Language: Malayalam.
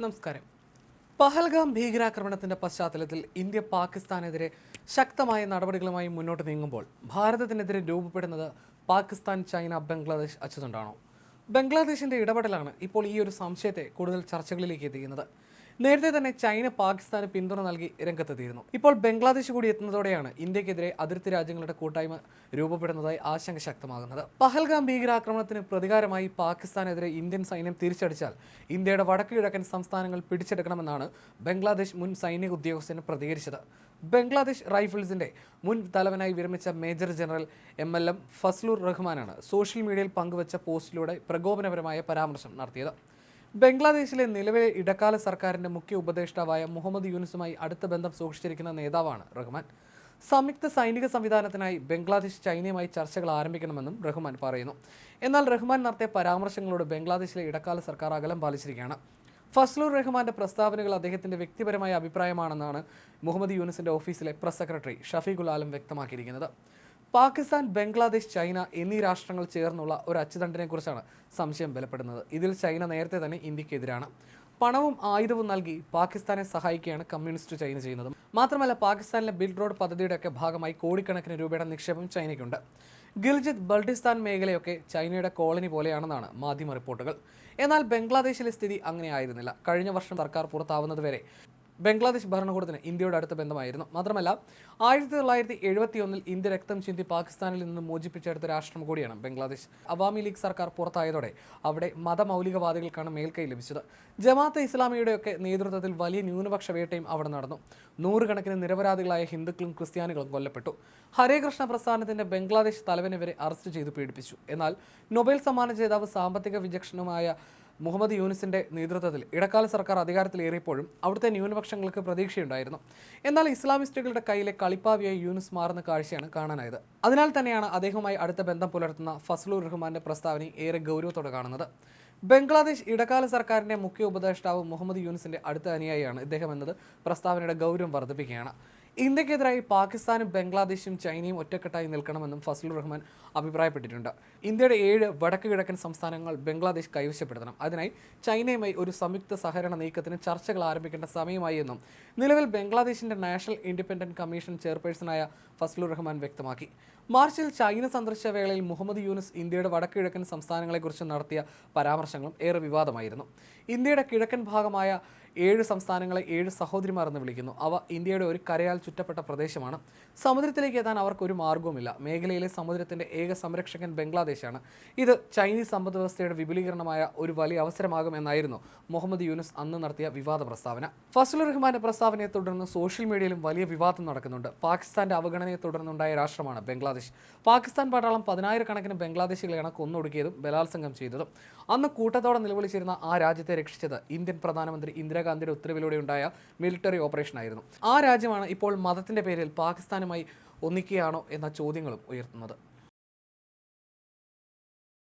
നമസ്കാരം. പഹൽഗാം ഭീകരാക്രമണത്തിന്റെ പശ്ചാത്തലത്തിൽ ഇന്ത്യ പാകിസ്ഥാനെതിരെ ശക്തമായ നടപടികളുമായി മുന്നോട്ട് നീങ്ങുമ്പോൾ ഭാരതത്തിനെതിരെ രൂപപ്പെടുന്നത് പാകിസ്ഥാൻ ചൈന ബംഗ്ലാദേശ് അച്ചുതണ്ടാണോ? ബംഗ്ലാദേശിന്റെ ഇടപെടലാണ് ഇപ്പോൾ ഈ ഒരു സംശയത്തെ കൂടുതൽ ചർച്ചകളിലേക്ക് എത്തിക്കുന്നത്. നേരത്തെ തന്നെ ചൈന പാകിസ്ഥാന് പിന്തുണ നൽകി രംഗത്തെത്തിയിരുന്നു. ഇപ്പോൾ ബംഗ്ലാദേശ് കൂടി എത്തുന്നതോടെയാണ് ഇന്ത്യക്കെതിരെ അതിർത്തി രാജ്യങ്ങളുടെ കൂട്ടായ്മ രൂപപ്പെടുന്നതായി ആശങ്ക ശക്തമാകുന്നത്. പഹൽഗാം ഭീകരാക്രമണത്തിന് പ്രതികാരമായി പാകിസ്ഥാനെതിരെ ഇന്ത്യൻ സൈന്യം തിരിച്ചടിച്ചാൽ ഇന്ത്യയുടെ വടക്ക് കിഴക്കൻ സംസ്ഥാനങ്ങൾ പിടിച്ചെടുക്കണമെന്നാണ് ബംഗ്ലാദേശ് മുൻ സൈനിക ഉദ്യോഗസ്ഥന് പ്രതികരിച്ചത്. ബംഗ്ലാദേശ് റൈഫിൾസിന്റെ മുൻ തലവനായി വിരമിച്ച major general M L M Fazlur റഹ്മാനാണ് social മീഡിയയിൽ പങ്കുവച്ച പോസ്റ്റിലൂടെ പ്രകോപനപരമായ പരാമർശം നടത്തിയത്. ബംഗ്ലാദേശിലെ നിലവിലെ ഇടക്കാല സർക്കാരിന്റെ മുഖ്യ ഉപദേഷ്ടാവായ മുഹമ്മദ് യൂനുസുമായി അടുത്ത ബന്ധം സൂക്ഷിച്ചിരിക്കുന്ന നേതാവാണ് റഹ്മാൻ. സംയുക്ത സൈനിക സംവിധാനത്തിനായി ബംഗ്ലാദേശ് ചൈനയുമായി ചർച്ചകൾ ആരംഭിക്കണമെന്നും റഹ്മാൻ പറയുന്നു. എന്നാൽ റഹ്മാൻ നടത്തിയ പരാമർശങ്ങളോട് ബംഗ്ലാദേശിലെ ഇടക്കാല സർക്കാർ അകലം പാലിച്ചിരിക്കുകയാണ്. ഫസ്ലൂർ റഹ്മാന്റെ പ്രസ്താവനകൾ അദ്ദേഹത്തിന്റെ വ്യക്തിപരമായ അഭിപ്രായമാണെന്നാണ് മുഹമ്മദ് യൂനുസിന്റെ ഓഫീസിലെ പ്രസ് സെക്രട്ടറി ഷഫീഖുൽ ആലം വ്യക്തമാക്കിയിരിക്കുന്നത്. പാകിസ്ഥാൻ ബംഗ്ലാദേശ് ചൈന എന്നീ രാഷ്ട്രങ്ങൾ ചേർന്നുള്ള ഒരു അച്ചുതണ്ടിനെ കുറിച്ചാണ് സംശയം ബലപ്പെടുന്നത്. ഇതിൽ ചൈന നേരത്തെ തന്നെ ഇന്ത്യക്കെതിരാണ്. പണവും ആയുധവും നൽകി പാകിസ്ഥാനെ സഹായിക്കുകയാണ് കമ്മ്യൂണിസ്റ്റ് ചൈന ചെയ്യുന്നത്. മാത്രമല്ല പാകിസ്ഥാനിലെ ബിൽഡ് റോഡ് പദ്ധതിയുടെയൊക്കെ ഭാഗമായി കോടിക്കണക്കിന് രൂപയുടെ നിക്ഷേപം ചൈനയ്ക്കുണ്ട്. ഗിൽജിത് ബൾട്ടിസ്ഥാൻ മേഖലയൊക്കെ ചൈനയുടെ കോളനി പോലെയാണെന്നാണ് മാധ്യമ റിപ്പോർട്ടുകൾ. എന്നാൽ ബംഗ്ലാദേശിലെ സ്ഥിതി അങ്ങനെ ആയിരുന്നില്ല കഴിഞ്ഞ വർഷം സർക്കാർ പുറത്താവുന്നതുവരെ ബംഗ്ലാദേശ് ഭരണകൂടത്തിന് ഇന്ത്യയുടെ അടുത്ത ബന്ധമായിരുന്നു. മാത്രമല്ല ആയിരത്തി തൊള്ളായിരത്തി എഴുപത്തി ഒന്നിൽ ഇന്ത്യ രക്തം ചിന്തി പാകിസ്ഥാനിൽ നിന്ന് മോചിപ്പിച്ചെടുത്ത രാഷ്ട്രം കൂടിയാണ് ബംഗ്ലാദേശ്. അവാമി ലീഗ് സർക്കാർ പുറത്തായതോടെ അവിടെ മതമൗലികവാദികൾക്കാണ് മേൽക്കൈ ലഭിച്ചത്. ജമാഅത്തെ ഇസ്ലാമിയുടെയൊക്കെ നേതൃത്വത്തിൽ വലിയ ന്യൂനപക്ഷ വേട്ടയും അവിടെ നടന്നു. നൂറുകണക്കിന് നിരപരാധികളായ ഹിന്ദുക്കളും ക്രിസ്ത്യാനികളും കൊല്ലപ്പെട്ടു. ഹരേകൃഷ്ണ പ്രസ്ഥാനത്തിന്റെ ബംഗ്ലാദേശ് തലവനെ വരെ അറസ്റ്റ് ചെയ്ത് പീഡിപ്പിച്ചു. എന്നാൽ നൊബേൽ സമ്മാന ജേതാവ് സാമ്പത്തിക വിചക്ഷണമായ മുഹമ്മദ് യൂനിസിന്റെ നേതൃത്വത്തിൽ ഇടക്കാല സർക്കാർ അധികാരത്തിലേറിയപ്പോഴും അവിടുത്തെ ന്യൂനപക്ഷങ്ങൾക്ക് പ്രതീക്ഷയുണ്ടായിരുന്നു. എന്നാൽ ഇസ്ലാമിസ്റ്റുകളുടെ കയ്യിലെ കളിപ്പാവിയായി യൂനിസ് മാറുന്ന കാഴ്ചയാണ് കാണാനായത്. അതിനാൽ തന്നെയാണ് അദ്ദേഹവുമായി അടുത്ത ബന്ധം പുലർത്തുന്ന ഫസ്ലൂർ റഹ്മാന്റെ പ്രസ്താവന ഏറെ ഗൗരവത്തോടെ കാണുന്നത്. ബംഗ്ലാദേശ് ഇടക്കാല സർക്കാരിന്റെ മുഖ്യ ഉപദേഷ്ടാവ് മുഹമ്മദ് യൂനിസിന്റെ അടുത്ത അനുയായിയാണ് ഇദ്ദേഹം എന്നത് പ്രസ്താവനയുടെ ഗൗരവം വർദ്ധിപ്പിക്കുകയാണ്. ഇന്ത്യക്കെതിരായി പാകിസ്ഥാനും ബംഗ്ലാദേശും ചൈനയും ഒറ്റക്കെട്ടായി നിൽക്കണമെന്നും ഫസലുർ റഹ്മാൻ അഭിപ്രായപ്പെട്ടിട്ടുണ്ട്. ഇന്ത്യയുടെ ഏഴ് വടക്ക് കിഴക്കൻ സംസ്ഥാനങ്ങൾ ബംഗ്ലാദേശ് കൈവശപ്പെടുത്തണം. അതിനായി ചൈനയുമായി ഒരു സംയുക്ത സഹകരണ നീക്കത്തിന് ചർച്ചകൾ ആരംഭിക്കേണ്ട സമയമായി എന്നും നിലവിൽ ബംഗ്ലാദേശിന്റെ നാഷണൽ ഇൻഡിപെൻഡന്റ് കമ്മീഷൻ ചെയർപേഴ്സണായ ഫസലുർ റഹ്മാൻ വ്യക്തമാക്കി. മാർച്ചിൽ ചൈന സന്ദർശിച്ച വേളയിൽ മുഹമ്മദ് യൂനിസ് ഇന്ത്യയുടെ വടക്ക് കിഴക്കൻ സംസ്ഥാനങ്ങളെക്കുറിച്ച് നടത്തിയ പരാമർശങ്ങളും ഏറെ വിവാദമായിരുന്നു. ഇന്ത്യയുടെ കിഴക്കൻ ഭാഗമായ ഏഴ് സംസ്ഥാനങ്ങളെ ഏഴ് സഹോദരിമാർ എന്ന് വിളിക്കുന്നു. അവ ഇന്ത്യയുടെ ഒരു കരയാൽ ചുറ്റപ്പെട്ട പ്രദേശമാണ്. സമുദ്രത്തിലേക്ക് എത്താൻ അവർക്ക് ഒരു മാർഗവുമില്ല മേഖലയിലെ സമുദ്രത്തിന്റെ ഏക സംരക്ഷകൻ ബംഗ്ലാദേശാണ്. ഇത് ചൈനീസ് സമ്പദ് വ്യവസ്ഥയുടെ വിപുലീകരണമായ ഒരു വലിയ അവസരമാകുമെന്നായിരുന്നു മുഹമ്മദ് യൂനുസ് അന്ന് നടത്തിയ വിവാദ പ്രസ്താവന. ഫസലുർ റഹ്മാന്റെ പ്രസ്താവനയെ തുടർന്ന് സോഷ്യൽ മീഡിയയിലും വലിയ വിവാദം നടക്കുന്നുണ്ട്. പാകിസ്ഥാന്റെ അവഗണനയെ തുടർന്നുണ്ടായ രാഷ്ട്രമാണ് ബംഗ്ലാദേശ്. പാകിസ്ഥാൻ പട്ടാളം പതിനായിരക്കണക്കിന് ബംഗ്ലാദേശികളെയാണ് കൊന്നൊടുക്കിയതും ബലാത്സംഗം ചെയ്തതും. അന്ന് കൂട്ടത്തോടെ നിലവിളിച്ചിരുന്ന ആ രാജ്യത്തെ രക്ഷിച്ചത് ഇന്ത്യൻ പ്രധാനമന്ത്രി ഇന്ദിരാഗാന്ധിയുടെ ഉത്തരവിലൂടെ ഉണ്ടായ മിലിറ്ററി ഓപ്പറേഷൻ ആയിരുന്നു. ആ രാജ്യമാണ് ഇപ്പോൾ മതത്തിന്റെ പേരിൽ പാകിസ്ഥാനുമായി ഒന്നിക്കുകയാണോ എന്ന ചോദ്യങ്ങളും ഉയർത്തുന്നത്.